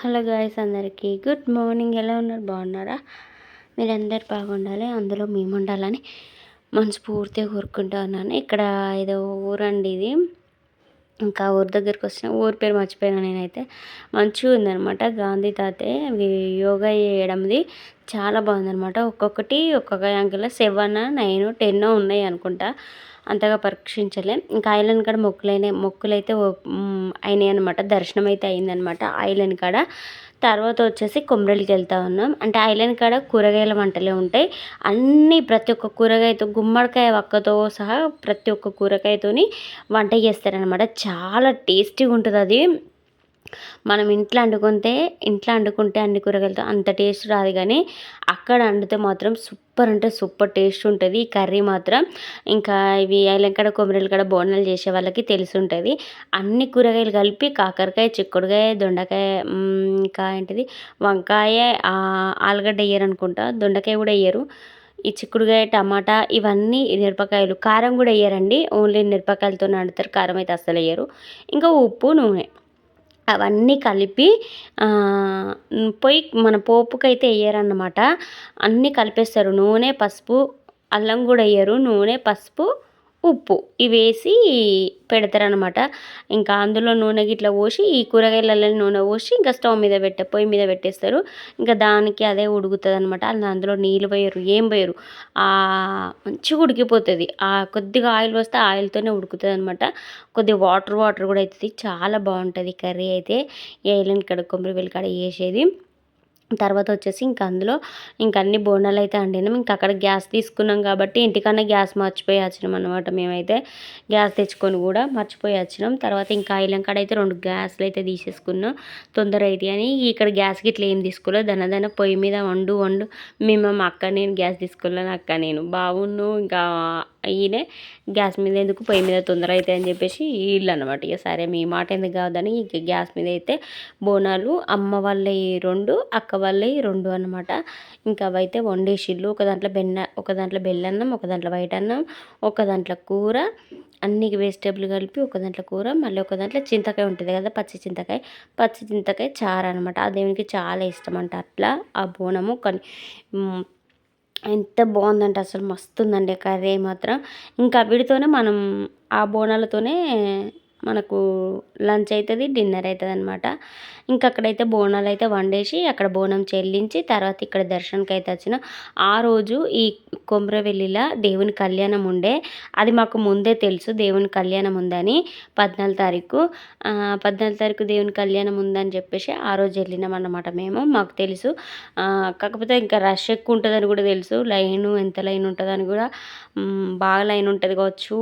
Hello guys అందరికీ good morning. ఎలా ఉన్నారు? బాగున్నారా? మీరందరు బాగుండాలి అందులో మేము ఉండాలని మనస్ఫూర్తిగా కోరుకుంటా ఉన్నాను ఇక్కడ ఏదో ఊరండి ఇది. ఇంకా ఊరి దగ్గరికి వచ్చిన ఊరి పేరు మర్చిపోయినా నేనైతే. మంచిగా ఉందనమాట గాంధీ తాతే యోగా చేయడంది చాలా బాగుందనమాట ఒక్కొక్కటి ఒక్కొక్క యాంగిల్లో సెవెన్ నైన్ టెన్ ఉన్నాయి అనుకుంటా. అంతగా పరీక్షించలే. ఇంకా ఐలన్ కాడ మొక్కులైన మొక్కులైతే అయినాయి అనమాట దర్శనం అయితే అయిందనమాట ఐలన్ కాడ తర్వాత వచ్చేసి కొమరలికి వెళ్తా ఉన్నాం. అంటే ఐలాండ్ కాడ కూరగాయల వంటలే ఉంటాయి. అన్నీ ప్రతి ఒక్క కూరగాయతో గుమ్మడికాయ వక్కతో సహా ప్రతి ఒక్క కూరగాయతోని వంట చేస్తారనమాట చాలా టేస్టీగా ఉంటుంది అది మనం ఇంట్లో వండుకుంటే ఇంట్లో వండుకుంటే అన్ని కూరగాయలతో అంత టేస్ట్ రాదు కానీ అక్కడ వండితే మాత్రం సూపర్ అంటే సూపర్ టేస్ట్ ఉంటుంది. ఈ కర్రీ మాత్రం ఇంకా ఇవి ఐలంకాడ కొమ్మరిల కాడ బోనాలు చేసే వాళ్ళకి తెలిసి ఉంటుంది అన్ని కూరగాయలు కలిపి కాకరకాయ చిక్కుడుకాయ దొండకాయ ఇంకా ఏంటిది? వంకాయ ఆలుగడ్డ వేయరు అనుకుంటా. దొండకాయ కూడా వేయరు ఈ చిక్కుడుకాయ టమాటా ఇవన్నీ మిరపకాయలు. కారం కూడా వేయరండి ఓన్లీ మిరపకాయలతో వండుతారు. కారం అయితే అస్సలు వేయరు ఇంకా ఉప్పు నూనె. అవన్నీ కలిపి పొయ్యి మన పోపుకైతే వేయరన్నమాట అన్నీ కలిపేస్తారు. నూనె పసుపు అల్లం కూడా వేయరు నూనె పసుపు ఉప్పు ఇవి వేసి పెడతారనమాట ఇంకా అందులో నూనె గిట్ల పోసి ఈ కూరగాయలలో నూనె పోసి ఇంకా స్టవ్ మీద పెట్టే పొయ్యి మీద పెట్టేస్తారు. ఇంకా దానికి అదే ఉడుకుతుంది అనమాట అందులో నీళ్ళు పోయరు ఏం పోయరు. మంచిగా ఉడికిపోతుంది. ఆ కొద్దిగా ఆయిల్ వస్తే ఆయిల్తోనే ఉడుకుతుంది అనమాట కొద్దిగా వాటర్ వాటర్ కూడా అవుతుంది చాలా బాగుంటుంది కర్రీ అయితే. ఏలిన కడ కొబ్బరి వెల్లికాడ వేసేది తర్వాత వచ్చేసి ఇంకా అందులో ఇంకా అన్ని బోనాలు అయితే వండినాం ఇంకా అక్కడ గ్యాస్ తీసుకున్నాం కాబట్టి ఇంటికన్నా గ్యాస్ మర్చిపోయి వచ్చినాం అనమాట మేమైతే. గ్యాస్ తెచ్చుకొని కూడా మర్చిపోయి వచ్చినాం. తర్వాత ఇంకా ఆయిలం కాడ అయితే రెండు గ్యాస్లు అయితే తీసేసుకున్నాం. తొందర అయితే అని ఇక్కడ గ్యాస్ గిట్లా ఏం తీసుకోలేదు దనదన పొయ్యి మీద వండు వండు. మేము మా అక్క నేను గ్యాస్ తీసుకోలేను అక్క నేను. బావును ఇంకా ఈయనే గ్యాస్ మీద ఎందుకు పొయ్యి మీద తొందర అవుతాయి అని చెప్పేసి వీళ్ళు అనమాట ఇక సరే మీ మాట ఎందుకు కాదని ఇక గ్యాస్ మీద అయితే బోనాలు అమ్మ వాళ్ళవి రెండు అక్క వాళ్ళవి రెండు అనమాట ఇంకా అవైతే వండేసిళ్ళు. ఒక దాంట్లో బెన్న ఒక దాంట్లో బెల్లన్నం ఒక దాంట్లో వైట్ అన్నం ఒక దాంట్లో కూర అన్ని వెజిటేబుల్ కలిపి ఒక దాంట్లో కూర మళ్ళీ ఒక దాంట్లో చింతకాయ ఉంటుంది కదా పచ్చి చింతకాయ. పచ్చి చింతకాయ చారు అనమాట ఆ దేవునికి చాలా ఇష్టం అంట అట్లా ఆ బోనము. కానీ ఎంత బాగుందంటే అసలు మస్తు ఉందండి కర్రీ మాత్రం. ఇంకా వీటితోనే మనం ఆ బోనాలతోనే మనకు లంచ్ అవుతుంది డిన్నర్ అవుతుంది అనమాట ఇంకా అక్కడైతే బోనాలు అయితే వండేసి అక్కడ బోనం చెల్లించి తర్వాత ఇక్కడ దర్శనానికి అయితే వచ్చిన. ఆ రోజు ఈ కొమ్రవెల్లిలో దేవుని కళ్యాణం ఉండే. అది మాకు ముందే తెలుసు దేవుని కళ్యాణం ఉందని పద్నాలుగు తారీఖు. పద్నాలుగు తారీఖు దేవుని కళ్యాణం ఉందని చెప్పేసి ఆ రోజు వెళ్ళినాం అన్నమాట మేము. మాకు తెలుసు. కాకపోతే ఇంకా రష్ ఎక్కువ ఉంటుందని కూడా తెలుసు. లైన్ ఎంత లైన్ ఉంటుందని కూడా బాగా లైన్ ఉంటుంది కావచ్చు.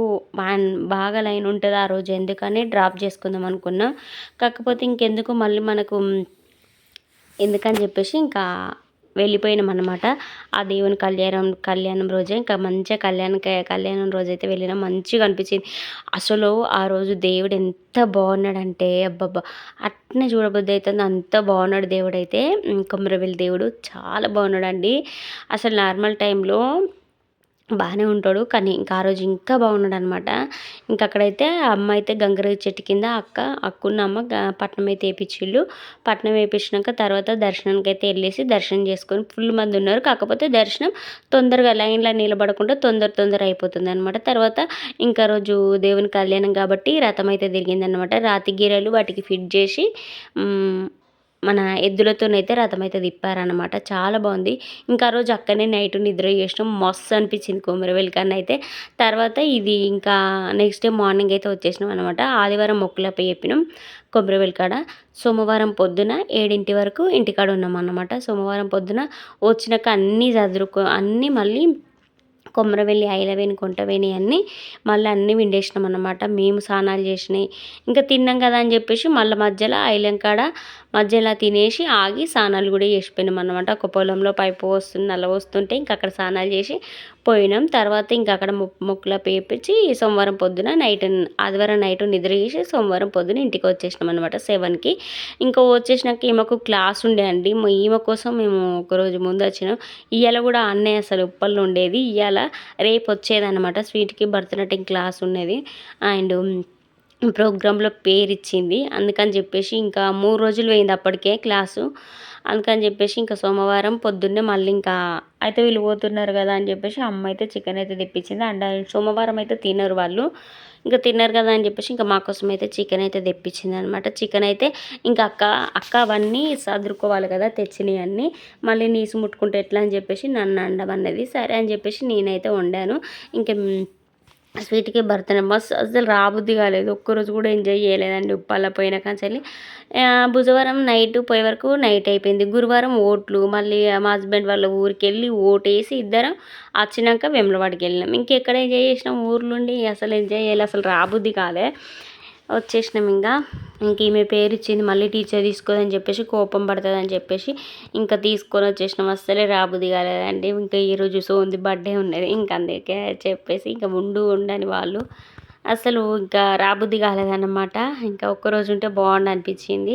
బాగా లైన్ ఉంటుంది ఆ రోజు. ఎందుకని డ్రాప్ చేసుకుందాం అనుకున్నాం. కాకపోతే ఇంకెందుకు మళ్ళీ మనకు ఎందుకని చెప్పేసి ఇంకా వెళ్ళిపోయినాం అనమాట ఆ దేవుని కళ్యాణం కళ్యాణం రోజే ఇంకా మంచిగా కళ్యాణ కళ్యాణం రోజు అయితే వెళ్ళినాం. మంచిగా అనిపించింది. అసలు ఆ రోజు దేవుడు ఎంత బాగున్నాడంటే అబ్బబ్బా. అట్నే చూడబుద్ధి అవుతుంది. అంత బాగున్నాడు దేవుడు అయితే కొమరవెల్లి దేవుడు చాలా బాగున్నాడండి. అసలు నార్మల్ టైంలో బాగానే ఉంటాడు. కానీ ఇంకా ఆ రోజు ఇంకా బాగున్నాడు అనమాట ఇంకా అక్కడైతే అమ్మ అయితే గంగరేగి చెట్టు కింద అక్క అక్కున్న అమ్మ పట్నం అయితే వేయించిళ్ళు పట్నం వేయించినాక తర్వాత దర్శనానికి అయితే వెళ్ళేసి దర్శనం చేసుకొని ఫుల్ మంది ఉన్నారు. కాకపోతే దర్శనం తొందరగా లైన్లో నిలబడకుండా తొందర తొందర అయిపోతుంది అనమాట తర్వాత ఇంకా రోజు దేవుని కళ్యాణం కాబట్టి రథం అయితే తిరిగిందనమాట. రాతి గీరలు వాటికి ఫిట్ చేసి మన ఎద్దులతోనైతే రథం అయితే తిప్పారనమాట చాలా బాగుంది. ఇంకా రోజు అక్కడనే నైట్ నిద్ర చేసినాం. మస్తు అనిపించింది కొమరవెల్లి కన్నా అయితే. తర్వాత ఇది ఇంకా నెక్స్ట్ డే మార్నింగ్ అయితే వచ్చేసినాం అనమాట ఆదివారం మొక్కులపై చెప్పినాం కొబ్బరివెల్ కాడ. సోమవారం పొద్దున ఏడింటి వరకు ఇంటికాడ ఉన్నాం అన్నమాట. సోమవారం పొద్దున వచ్చినాక అన్నీ చదురుకో అన్నీ మళ్ళీ కొమ్మరవెల్లి ఐలవేణి కొంటవేణి అన్నీ మళ్ళీ అన్నీ విండేసినాం అనమాట మేము స్నానాలు చేసినాయి. ఇంకా తిన్నాం కదా అని చెప్పేసి మళ్ళీ మధ్యలో ఐలం కాడ మధ్యలో తినేసి ఆగి స్నానాలు కూడా చేసిపోయినాం అనమాట ఒక పొలంలో పైపు వస్తుంది నల్ల వస్తుంటే ఇంకా అక్కడ స్నానాలు చేసి పోయినాం. తర్వాత ఇంకా అక్కడ మొక్కుల పేపించి సోమవారం పొద్దున నైట్ ఆదివారం నైట్ నిద్ర చేసి సోమవారం పొద్దున ఇంటికి వచ్చేసినాం అనమాట సెవెన్కి. ఇంకా వచ్చేసినాక ఈమెకు క్లాస్ ఉండే అండి. ఈమె కోసం మేము ఒకరోజు ముందు వచ్చినాం. ఇవాళ కూడా అన్నయ్య అసలు ఉప్పల్లో ఉండేది. ఇవాళ రేపు వచ్చేదనమాట స్వీట్కి భరతనాట్యం క్లాస్ ఉన్నది. అండ్ ప్రోగ్రాంలో పేరు ఇచ్చింది అందుకని చెప్పేసి ఇంకా మూడు రోజులు పోయింది అప్పటికే క్లాసు. అందుకని చెప్పేసి ఇంకా సోమవారం పొద్దున్నే మళ్ళీ ఇంకా అయితే వీళ్ళు పోతున్నారు కదా అని చెప్పేసి అమ్మ అయితే చికెన్ అయితే తెప్పించింది. అండ్ సోమవారం అయితే తినరు వాళ్ళు. ఇంకా తిన్నారు కదా అని చెప్పేసి ఇంకా మా కోసం అయితే చికెన్ అయితే తెప్పించింది అనమాట చికెన్ అయితే ఇంకా అక్క అక్క అవన్నీ సదురుకోవాలి కదా తెచ్చినవి అన్నీ. మళ్ళీ నీసు ముట్టుకుంటే ఎట్లా అని చెప్పేసి నన్ను అండమన్నది. సరే అని చెప్పేసి నేనైతే వండాను. ఇంకా స్వీట్కి బర్త్డే. మస్తు అసలు రాబుద్ది కాలేదు. ఒక్కరోజు కూడా ఎంజాయ్ చేయలేదండి ఉప్పాల పోయిన కాంచెల్లి బుధవారం నైట్ పోయే వరకు నైట్ అయిపోయింది. గురువారం ఓట్లు. మళ్ళీ మా హస్బెండ్ వాళ్ళ ఊరికి వెళ్ళి ఓటేసి ఇద్దరం వచ్చినాక వెమ్లవాడికి వెళ్ళినాం. ఇంకెక్కడ ఎంజాయ్ చేసినాం? ఊర్లుండి అసలు ఎంజాయ్ చేయాలి. అసలు రాబుద్ది కాలే. వచ్చేసినాం ఇంకా. ఇంక ఈమె పేరు ఇచ్చింది మళ్ళీ టీచర్ తీసుకోదని చెప్పేసి కోపం పడుతుంది అని చెప్పేసి ఇంకా తీసుకొని వచ్చేసినాం. అస్సలే రాబుద్ది కాలేదండి ఇంకా ఈరోజు సోంది బర్త్డే ఉన్నది. ఇంకా అందుకే చెప్పేసి ఇంకా ఉండు ఉండని వాళ్ళు అసలు ఇంకా రాబుద్ది కాలేదన్నమాట. ఇంకా ఒక్కరోజు ఉంటే బాగుండు అనిపించింది.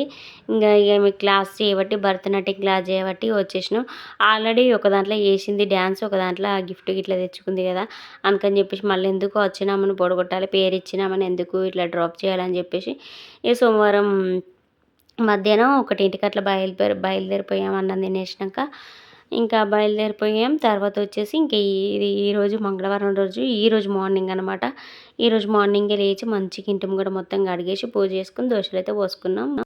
ఇంకా ఇక మీ క్లాస్ చేయబట్టి భరతనాట్యం క్లాస్ చేయబట్టి వచ్చేసినాం. ఆల్రెడీ ఒక దాంట్లో వేసింది డ్యాన్స్ ఒక దాంట్లో గిఫ్ట్ ఇట్లా తెచ్చుకుంది కదా. అందుకని చెప్పేసి మళ్ళీ ఎందుకు వచ్చినామని పొడగొట్టాలి పేరు ఇచ్చినామని ఎందుకు ఇట్లా డ్రాప్ చేయాలని చెప్పేసి ఈ సోమవారం మధ్యాహ్నం ఒకటింటికి అట్లా బయలుదేరి బయలుదేరిపోయాం అన్నం తినేసినాక. ఇంకా బయలుదేరిపోయాం. తర్వాత వచ్చేసి ఇంక ఇది ఈరోజు మంగళవారం రోజు ఈరోజు మార్నింగ్ అనమాట ఈరోజు మార్నింగే లేచి మంచిగా ఇంటి కూడా మొత్తం కడిగేసి పూజ చేసుకుని దోశలు అయితే పోసుకున్నాం.